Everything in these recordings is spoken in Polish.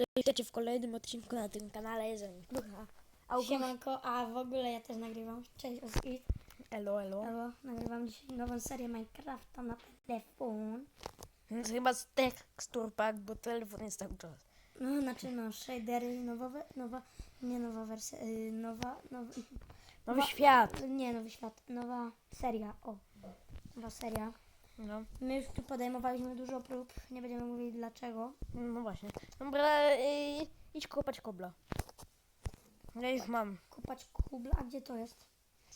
Cześć, witajcie w kolejnym odcinku na tym kanale. Jestem. August. Siemanko, a w ogóle ja też nagrywam. Cześć Oski. Elo, elo. Albo nagrywam dzisiaj nową serię Minecrafta na telefon. To jest chyba z tekstur pack, bo telefon jest cały czas. No, znaczy no, shadery, nowa, nowa, nie nowa wersja, y, nowa, nowa, Nowy Wa- świat. nie nowy świat, nowa seria, o, nowa seria. No, My już tu podejmowaliśmy dużo prób, nie będziemy mówili dlaczego. no właśnie. Dobra, yy, idź kopać kobla. Ja już mam. Kopać kubla, a gdzie to jest?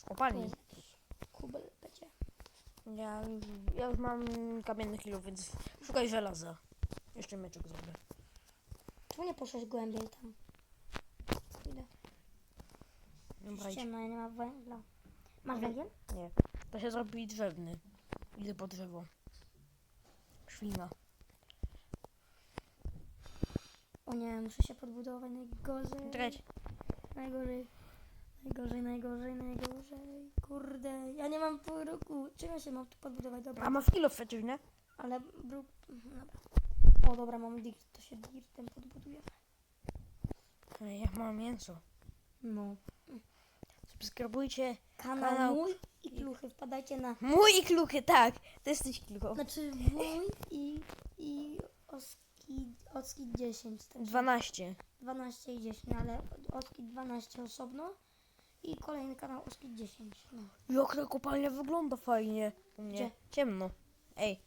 To kopalni. jest jakiś kubel, będzie. Ja, ja już mam kamienny kilo, więc szukaj żelaza. Jeszcze meczek zrobię. Czemu nie poszłeś głębiej tam? Idę. Dobra, idź. Ciemno, ja nie mam węgla. Masz węgiel? Nie. To się zrobi drzewny. Idę po drzewo. Świna. O nie, muszę się podbudować najgorzej. Najgorzej. Najgorzej, najgorzej, najgorzej. Kurde, ja nie mam pół roku. Czym ja się mam tu podbudować? Dobra. A masz kilo przecież, nie? Ale bruk... mhm, Dobra. O dobra, mam dirt, to się dirtem podbuduje. Ej, Ja mam mięso. No. Subskrybujcie Kanał, Kanał. mój i kluchy. Wpadajcie na... mój i kluchy, tak. To jesteś kluchą. Znaczy mój i... i Oski... Oski 10. Tak 12. 12 i 10, no ale Oski 12 osobno. I kolejny kanał Oski 10. No. Jak ta kopalnia wygląda fajnie. U mnie. Gdzie? Ciemno. Ej.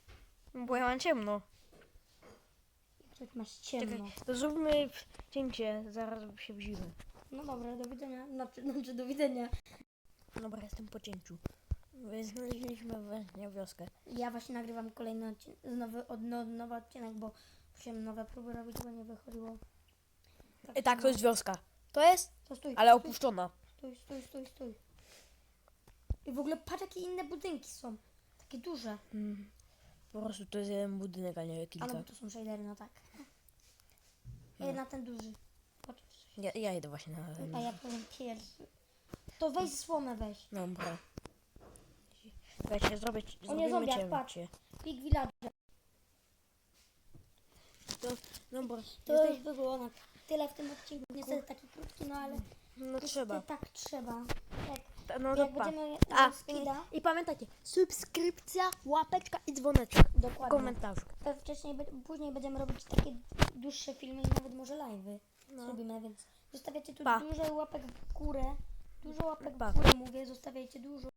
Bo ja mam ciemno. Jak masz ciemno. Czekaj, to zróbmy cięcie, zaraz się wzimy. No dobra, do widzenia. Znaczy, znaczy do widzenia. Dobra, jestem po cięciu. Znaleźliśmy właśnie wioskę. Ja właśnie nagrywam kolejny odcinek, od, no, nowy odcinek, bo musiałem nowe próby robić, bo nie wychodziło. I tak, to jest wioska. To jest, To stój, ale stój, opuszczona. stój, stój, stój, stój. I w ogóle patrz jakie inne budynki są. Takie duże. Mm. Po prostu to jest jeden budynek, a nie A no kilka. bo to są shadery, no tak. Ja na ten duży. Patrz. Ja, ja idę właśnie na ten. A ja powiem pierwszy. To weź słomę weź. Dobra. Słuchajcie, zrobię, O nie, zrobimy zombiak, patrz. cięcie. Big Village. To, dobra, To jesteś... już by było na tyle w tym odcinku. Niestety taki krótki, no ale No trzeba. tak trzeba. Jak, Ta- No jak to pa. będziemy A, A, skida, i, I pamiętajcie, subskrypcja, łapeczka i dzwoneczek. dokładnie. Komentarz. To wcześniej, be- później będziemy robić takie dłuższe filmy i nawet może live'y No. zrobimy, więc zostawiacie tu Pa. dużo łapek w górę. Dużo łapek Pa. w górę mówię, zostawiajcie dużo